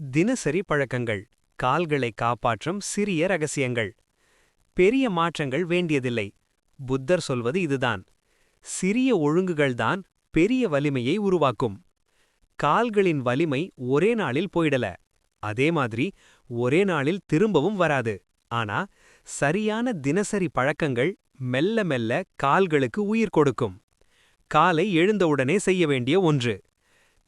தினசரி பழக்கங்கள் கால்களை காப்பாற்றும் சிறிய ரகசியங்கள். பெரிய மாற்றங்கள் வேண்டியதில்லை. புத்தர் சொல்வது இதுதான். சிறிய ஒழுங்குகள்தான் பெரிய வலிமையை உருவாக்கும். கால்களின் வலிமை ஒரே நாளில் போயிடல. அதே மாதிரி ஒரே நாளில் திரும்பவும் வராது. ஆனா சரியான தினசரி பழக்கங்கள் மெல்ல மெல்ல கால்களுக்கு உயிர் கொடுக்கும். காலை எழுந்தவுடனே செய்ய வேண்டிய ஒன்று.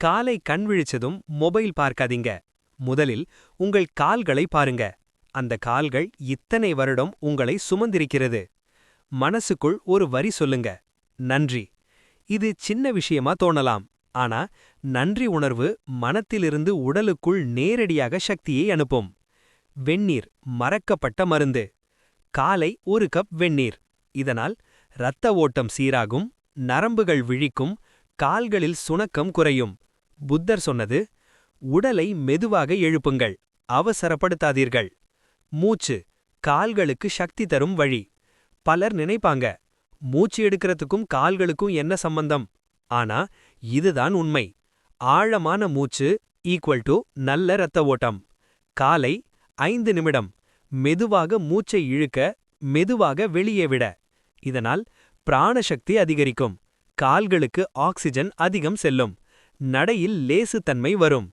காலை கண் விழிச்சதும் மொபைல் பார்க்காதீங்க. முதலில் உங்கள் கால்களை பாருங்க. அந்த கால்கள் இத்தனை வருடம் உங்களை சுமந்திருக்கிறது. மனசுக்குள் ஒரு வரி சொல்லுங்க. நன்றி. இது சின்ன விஷயமா தோணலாம். ஆனா நன்றி உணர்வு மனத்திலிருந்து உடலுக்குள் நேரடியாக சக்தியை அனுப்பும். வெந்நீர் மறக்கப்பட்ட மருந்து. காலை ஒரு கப் வெந்நீர். இதனால் இரத்த ஓட்டம் சீராகும் நரம்புகள் விழிக்கும் கால்களில் சுணக்கம் குறையும். புத்தர் சொன்னது உடலை மெதுவாக எழுப்புங்கள். அவசரப்படுத்தாதீர்கள். மூச்சு கால்களுக்கு சக்தி தரும் வழி. பலர் நினைப்பாங்க மூச்சு எடுக்கிறதுக்கும் கால்களுக்கும் என்ன சம்பந்தம்? ஆனா இதுதான் உண்மை. ஆழமான மூச்சு ஈக்குவல் டு நல்ல இரத்த ஓட்டம். காலை ஐந்து நிமிடம் மெதுவாக மூச்சை இழுக்க மெதுவாக வெளியே விட. இதனால் பிராணசக்தி அதிகரிக்கும். கால்களுக்கு ஆக்சிஜன் அதிகம் செல்லும். நடையில் லேசுத்தன்மை வரும்.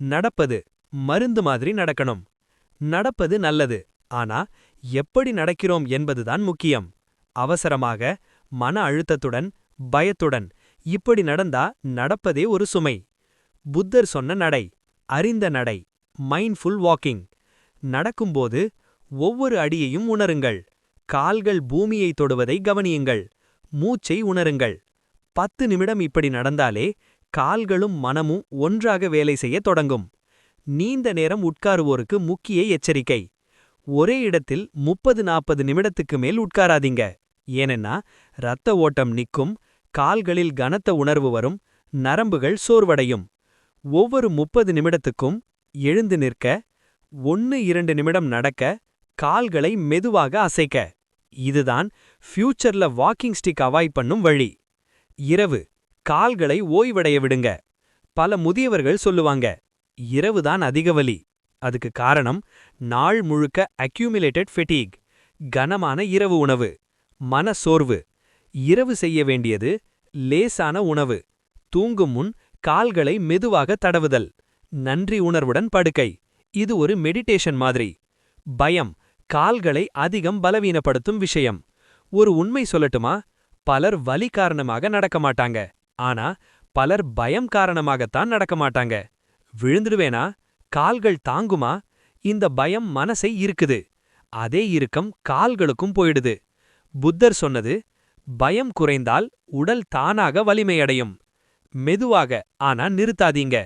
நடப்பது மருந்து மாதிரி நடக்கணும். நடப்பது நல்லது. ஆனா எப்படி நடக்கிறோம் என்பதுதான் முக்கியம். அவசரமாக மன அழுத்தத்துடன் பயத்துடன் இப்படி நடந்தா நடப்பதே ஒரு சுமை. புத்தர் சொன்ன நடை அறிந்த நடை மைண்ட்ஃபுல் வாக்கிங் நடக்கும்போது ஒவ்வொரு அடியையும் உணருங்கள். கால்கள் பூமியை தொடுவதை கவனியுங்கள். மூச்சை உணருங்கள். பத்து நிமிடம் இப்படி நடந்தாலே கால்களும் மனமும் ஒன்றாக வேலை செய்ய தொடங்கும். நீண்ட நேரம் உட்காருவோருக்கு முக்கிய எச்சரிக்கை. ஒரே இடத்தில் முப்பது நாற்பது நிமிடத்துக்கு மேல் உட்காராதீங்க. ஏனென்னா இரத்த ஓட்டம் நிற்கும் கால்களில் கனத்த உணர்வு வரும் நரம்புகள் சோர்வடையும். ஒவ்வொரு முப்பது நிமிடத்துக்கும் எழுந்து நிற்க ஒன்னு இரண்டு நிமிடம் நடக்க கால்களை மெதுவாக அசைக்க. இதுதான் ஃபியூச்சர்ல வாக்கிங் ஸ்டிக் அவாய்ட் பண்ணும் வழி. இரவு. கால்களை ஓய்வடைய விடுங்க. பல முதியவர்கள் சொல்லுவாங்க இரவுதான் அதிக வலி. அதுக்கு காரணம் நாள் முழுக்க அக்யூமிலேட்டட் ஃபெட்டீக் கனமான இரவு உணவு மன சோர்வு இரவு செய்ய வேண்டியது லேசான உணவு தூங்கும் முன் கால்களை மெதுவாக தடவுதல் நன்றி உணர்வுடன் படுக்கை. இது ஒரு மெடிடேஷன் மாதிரி. பயம் கால்களை அதிகம் பலவீனப்படுத்தும் விஷயம். ஒரு உண்மை சொல்லட்டுமா? பலர் வலி காரணமாக நடக்க மாட்டாங்க. ஆனா பலர் பயம் காரணமாகத்தான் நடக்க மாட்டாங்க. விழுந்துடுவேனா? கால்கள் தாங்குமா? இந்த பயம் மனசை இருக்குது அதே இறுக்கம் கால்களுக்கும் போயிடுது. புத்தர் சொன்னது பயம் குறைந்தால் உடல் தானாக வலிமையடையும். மெதுவாக ஆனா நிறுத்தாதீங்க.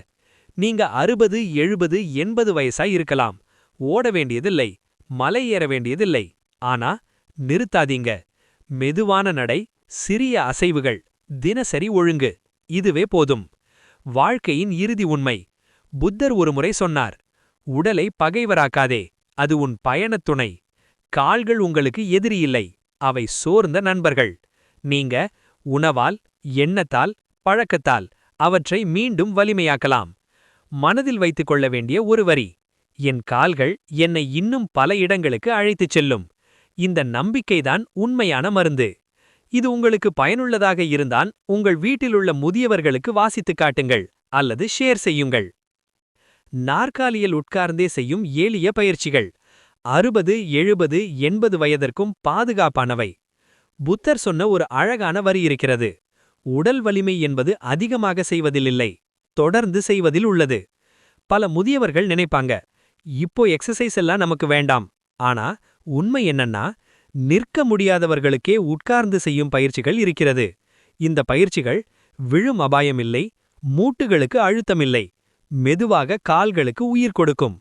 நீங்க அறுபது எழுபது எண்பது வயசா இருக்கலாம். ஓட வேண்டியதில்லை. மலை ஏற வேண்டியதில்லை. ஆனா நிறுத்தாதீங்க. மெதுவான நடை சிறிய அசைவுகள். தினசரி ஒழுங்கு. இதுவே போதும். வாழ்க்கையின் இறுதி உண்மை. புத்தர் ஒருமுறை சொன்னார் உடலை பகைவராக்காதே அது உன் பயணத் துணை. கால்கள் உங்களுக்கு எதிரியில்லை அவை சோர்ந்த நண்பர்கள். நீங்க உணவால் எண்ணத்தால் பழக்கத்தால் அவற்றை மீண்டும் வலிமையாக்கலாம். மனதில் வைத்துக் கொள்ள வேண்டிய ஒரு வரி. என் கால்கள் என்னை இன்னும் பல இடங்களுக்கு அழைத்துச் செல்லும். இந்த நம்பிக்கைதான் உண்மையான மருந்து. இது உங்களுக்கு பயனுள்ளதாக இருந்தான் உங்கள் வீட்டிலுள்ள முதியவர்களுக்கு வாசித்துக் காட்டுங்கள் அல்லது ஷேர் செய்யுங்கள். நாற்காலியில் உட்கார்ந்தே செய்யும் எளிய பயிற்சிகள். அறுபது எழுபது எண்பது வயதிற்கும் பாதுகாப்பானவை. புத்தர் சொன்ன ஒரு அழகான வரி இருக்கிறது. உடல் வலிமை என்பது அதிகமாக செய்வதில்லை. தொடர்ந்து செய்வதில் உள்ளது. பல முதியவர்கள் நினைப்பாங்க இப்போ எக்ஸசைஸ் எல்லாம் நமக்கு வேண்டாம். ஆனா உண்மை என்னன்னா நிற்க முடியாதவர்களுக்கே உட்கார்ந்து செய்யும் பயிற்சிகள் இருக்கிறது. இந்த பயிற்சிகள் விழும் அபாயமில்லை மூட்டுகளுக்கு அழுத்தமில்லை மெதுவாக கால்களுக்கு உயிர் கொடுக்கும்.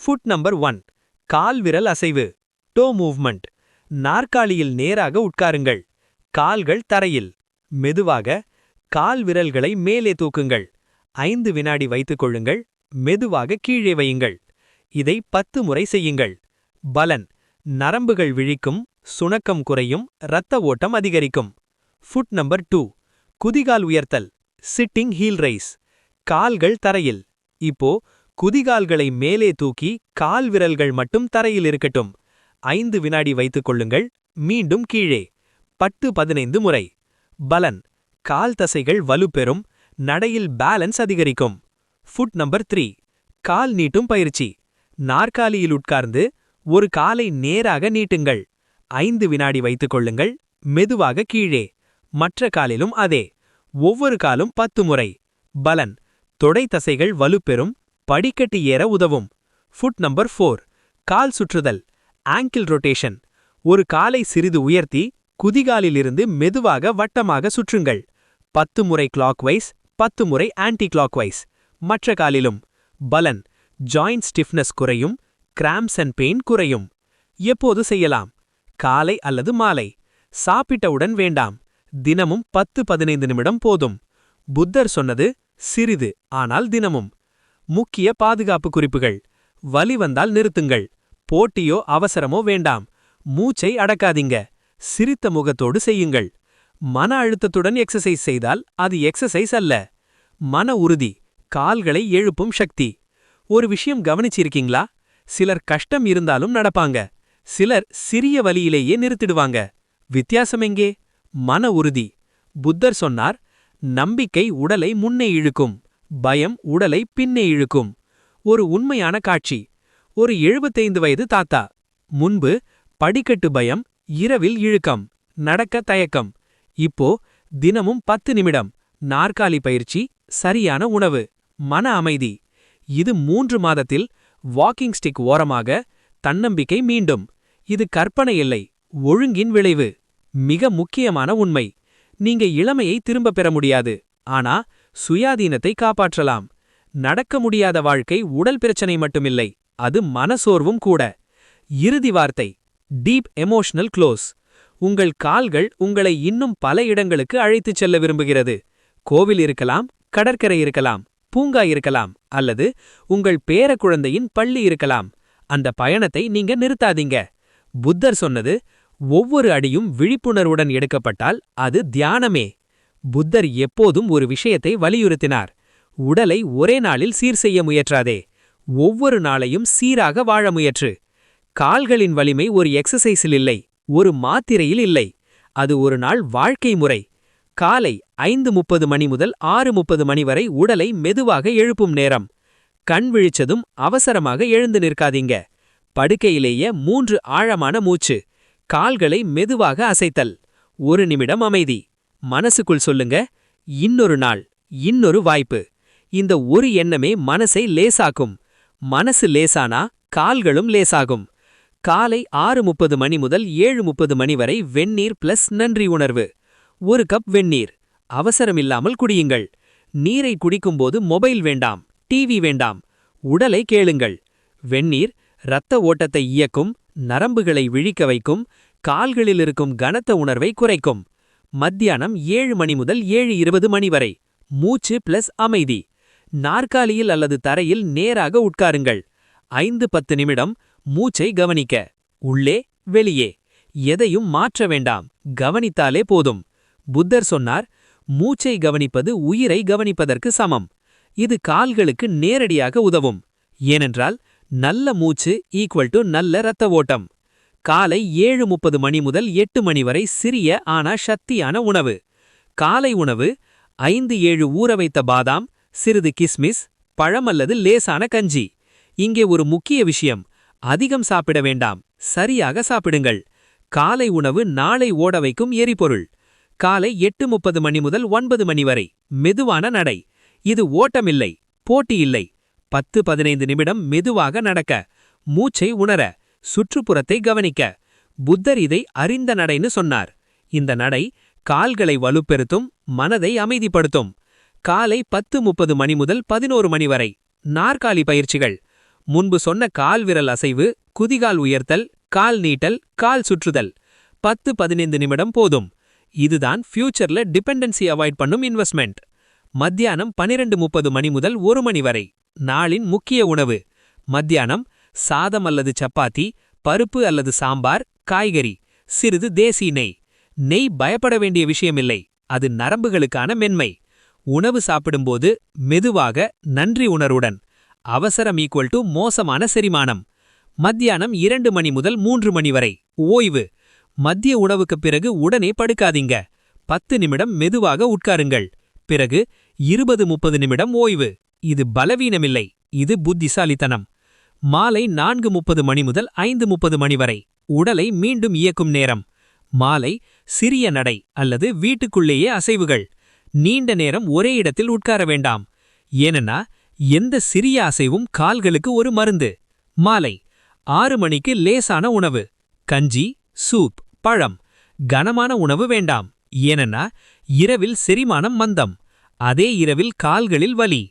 ஃபுட் நம்பர் ஒன் கால் விரல் அசைவு. டோ மூவ்மெண்ட் நாற்காலியில் நேராக உட்காருங்கள். கால்கள் தரையில். மெதுவாக கால் விரல்களை மேலே தூக்குங்கள். ஐந்து வினாடி வைத்துக் கொள்ளுங்கள் மெதுவாக கீழே வையுங்கள். இதை பத்து முறை செய்யுங்கள். பலன் நரம்புகள் விழிக்கும் சுணக்கம் குறையும் இரத்த ஓட்டம் அதிகரிக்கும். ஃபுட் நம்பர் டூ குதிகால் உயர்த்தல். சிட்டிங் ஹீல் ரைஸ் கால்கள் தரையில். இப்போ குதிகால்களை மேலே தூக்கி கால் விரல்கள் மட்டும் தரையில் இருக்கட்டும். ஐந்து வினாடி வைத்துக் கொள்ளுங்கள். மீண்டும் கீழே. பத்து பதினைந்து முறை. பலன். கால் தசைகள் வலுப்பெறும் நடையில் பேலன்ஸ் அதிகரிக்கும். ஃபுட் நம்பர் த்ரீ கால் நீட்டும் பயிற்சி. நாற்காலியில் உட்கார்ந்து ஒரு காலை நேராக நீட்டுங்கள். ஐந்து வினாடி வைத்துக் கொள்ளுங்கள். மெதுவாக கீழே. மற்ற காலிலும் அதே. ஒவ்வொரு காலும் பத்து முறை. பலன். தொடை தசைகள் வலுப்பெறும். படிக்கட்டு ஏற உதவும். ஃபுட் நம்பர் ஃபோர் கால் சுற்றுதல். ஆங்கிள் ரொட்டேஷன் ஒரு காலை சிறிது உயர்த்தி குதிகாலிலிருந்து மெதுவாக வட்டமாக சுற்றுங்கள். பத்து முறை கிளாக்வைஸ் பத்து முறை ஆன்டி கிளாக்வைஸ் மற்ற காலிலும். பலன். ஜாயிண்ட் ஸ்டிஃப்னஸ் குறையும். கிராம்ஸ் அண்ட் பெயின் குறையும். எப்போது செய்யலாம்? காலை அல்லது மாலை. சாப்பிட்டவுடன் வேண்டாம். தினமும் பத்து பதினைந்து நிமிடம் போதும். புத்தர் சொன்னது சிறிது ஆனால் தினமும். முக்கிய பாதுகாப்பு குறிப்புகள். வலி வந்தால் நிறுத்துங்கள். போட்டியோ அவசரமோ வேண்டாம். மூச்சை அடக்காதீங்க. சிரித்த முகத்தோடு செய்யுங்கள். மன அழுத்தத்துடன் எக்ஸசைஸ் செய்தால் அது எக்ஸசைஸ் அல்ல. மன உறுதி கால்களை எழுப்பும் சக்தி. ஒரு விஷயம் கவனிச்சிருக்கீங்களா? சிலர் கஷ்டம் இருந்தாலும் நடப்பாங்க. சிலர் சிறிய வலியிலேயே நிறுத்திடுவாங்க. வித்தியாசம் எங்கே? மன உறுதி. புத்தர் சொன்னார் நம்பிக்கை உடலை முன்னே இழுக்கும். பயம் உடலை பின்னே இழுக்கும். ஒரு உண்மையான காட்சி. ஒரு எழுபத்தைந்து வயது தாத்தா. முன்பு படிக்கட்டு பயம் இரவில் இழுக்கம் நடக்க தயக்கம். இப்போ தினமும் பத்து நிமிடம் நாற்காலி பயிற்சி சரியான உணவு மன அமைதி. இது மூன்று மாதத்தில் வாக்கிங் ஸ்டிக் ஓரமாக தன்னம்பிக்கை மீண்டும். இது கற்பனை இல்லை ஒழுங்கின் விளைவு. மிக முக்கியமான உண்மை நீங்க இளமையை திரும்ப பெற முடியாது. ஆனா சுயாதீனத்தை காப்பாற்றலாம். நடக்க முடியாத வாழ்க்கை உடல் பிரச்சனை மட்டுமில்லை அது மனசோர்வும் கூட. இறுதி வார்த்தை டீப் எமோஷனல் க்ளோஸ். உங்கள் கால்கள் உங்களை இன்னும் பல இடங்களுக்கு அழைத்துச் செல்ல விரும்புகிறது. கோவில் இருக்கலாம் கடற்கரை இருக்கலாம். பூங்கா இருக்கலாம் அல்லது உங்கள் பேர குழந்தையின் பள்ளி இருக்கலாம். அந்த பயணத்தை நீங்க நிறுத்தாதீங்க. புத்தர் சொன்னது ஒவ்வொரு அடியும் விழிப்புணர்வுடன் எடுக்கப்பட்டால் அது தியானமே. புத்தர் எப்போதும் ஒரு விஷயத்தை வலியுறுத்தினார். உடலை ஒரே நாளில் சீர் செய்ய முயற்றாதே. ஒவ்வொரு நாளையும் சீராக வாழ முயற்று. கால்களின் வலிமை ஒரு எக்ஸசைஸில் இல்லை ஒரு மாத்திரையில் இல்லை. அது ஒரு நாள் வாழ்க்கை முறை. காலை ஐந்து முப்பது மணி முதல் ஆறு முப்பது மணி வரை உடலை மெதுவாக எழுப்பும் நேரம். கண் விழிச்சதும் அவசரமாக எழுந்து நிற்காதீங்க. படுக்கையிலேயே மூன்று ஆழமான மூச்சு. கால்களை மெதுவாக அசைத்தல். ஒரு நிமிடம் அமைதி. மனசுக்குள் சொல்லுங்க. இன்னொரு நாள். இன்னொரு வாய்ப்பு. இந்த ஒரு எண்ணமே மனசை லேசாக்கும். மனசு லேசானா? கால்களும் லேசாகும். காலை ஆறு முப்பது மணி முதல் ஏழு முப்பது மணி வரை வெந்நீர் பிளஸ் நன்றி உணர்வு. ஒரு கப் வெந்நீர். அவசரமில்லாமல் குடியுங்கள். நீரை குடிக்கும்போது மொபைல் வேண்டாம் டிவி வேண்டாம். உடலை கேளுங்கள். வெந்நீர் இரத்த ஓட்டத்தை இயக்கும் நரம்புகளை விழிக்க வைக்கும் கால்களில் இருக்கும் கனத்த உணர்வை குறைக்கும். மத்தியானம் ஏழு மணி முதல் ஏழு இருபது மணி வரை. மூச்சு பிளஸ் அமைதி. நாற்காலியில் அல்லது தரையில் நேராக உட்காருங்கள். ஐந்து பத்து நிமிடம் மூச்சை கவனிக்க. உள்ளே வெளியே. எதையும் மாற்ற வேண்டாம். கவனித்தாலே போதும். புத்தர் சொன்னார் மூச்சை கவனிப்பது உயிரை கவனிப்பதற்கு சமம். இது கால்களுக்கு நேரடியாக உதவும். ஏனென்றால் நல்ல மூச்சு ஈக்குவல் டு நல்ல இரத்த ஓட்டம். காலை ஏழு முப்பது மணி முதல் எட்டு மணி வரை சிறிய ஆனா சக்தியான உணவு. காலை உணவு ஐந்து ஏழு ஊற வைத்த பாதாம் சிறிது கிஸ்மிஸ் பழம் அல்லது லேசான கஞ்சி. இங்கே ஒரு முக்கிய விஷயம் அதிகம் சாப்பிட வேண்டாம் சரியாக சாப்பிடுங்கள். காலை உணவு நாளை ஓட வைக்கும் எரிபொருள். காலை எட்டு முப்பது மணி முதல் ஒன்பது மணி வரை. மெதுவான நடை. இது ஓட்டமில்லை போட்டியில்லை. பத்து பதினைந்து நிமிடம் மெதுவாக நடக்க. மூச்சை உணர சுற்றுப்புறத்தை கவனிக்க. புத்தர் இதை அறிந்த நடைன்னு சொன்னார். இந்த நடை கால்களை வலுப்பெருத்தும் மனதை அமைதிப்படுத்தும். காலை பத்து முப்பது மணி முதல் பதினோரு மணி வரை. நாற்காலி பயிற்சிகள். முன்பு சொன்ன கால் விரல் அசைவு குதிகால் உயர்த்தல் கால் நீட்டல் கால் சுற்றுதல். பத்து பதினைந்து நிமிடம் போதும். இதுதான் ஃபியூச்சர்ல டிபெண்டன்சி அவாய்ட் பண்ணும் இன்வெஸ்ட்மெண்ட் மத்தியானம் பனிரெண்டு முப்பது மணி முதல் ஒரு மணி வரை. நாளின் முக்கிய உணவு. மத்தியானம் சாதம் அல்லது சப்பாத்தி பருப்பு அல்லது சாம்பார் காய்கறி சிறிது தேசி நெய். நெய் பயப்பட வேண்டிய விஷயமில்லை. அது நரம்புகளுக்கான மென்மை. உணவு சாப்பிடும்போது மெதுவாக நன்றி உணர்வுடன். அவசரம் ஈக்குவல் டு மோசமான செரிமானம். மத்தியானம் இரண்டு மணி முதல் மூன்று மணி வரை. ஓய்வு. மத்திய உணவுக்குப் பிறகு உடனே படுக்காதீங்க. பத்து நிமிடம் மெதுவாக உட்காருங்கள். பிறகு இருபது முப்பது நிமிடம் ஓய்வு. இது பலவீனமில்லை. இது புத்திசாலித்தனம். மாலை நான்கு முப்பது மணி முதல் ஐந்து முப்பது மணி வரை. உடலை மீண்டும் இயக்கும் நேரம். மாலை சிறிய நடை அல்லது வீட்டுக்குள்ளேயே அசைவுகள். நீண்ட நேரம் ஒரே இடத்தில் உட்கார வேண்டாம். ஏனென்னா எந்த சிறிய அசைவும் கால்களுக்கு ஒரு மருந்து. மாலை ஆறு மணிக்கு லேசான உணவு. கஞ்சி சூப். பழம். கனமான உணவு வேண்டாம். ஏனென்னா இரவில் செரிமானம் மந்தம். அதே இரவில் கால்களில் வலி.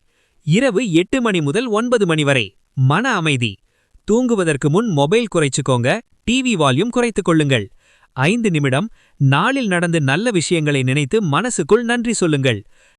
இரவு எட்டு மணி முதல் ஒன்பது மணி வரை. மன அமைதி. தூங்குவதற்கு முன் மொபைல் குறைச்சுக்கோங்க. டிவி வால்யூம் குறைத்துக் கொள்ளுங்கள். ஐந்து நிமிடம் நாளில் நடந்து நல்ல விஷயங்களை நினைத்து மனசுக்குள் நன்றி சொல்லுங்கள்.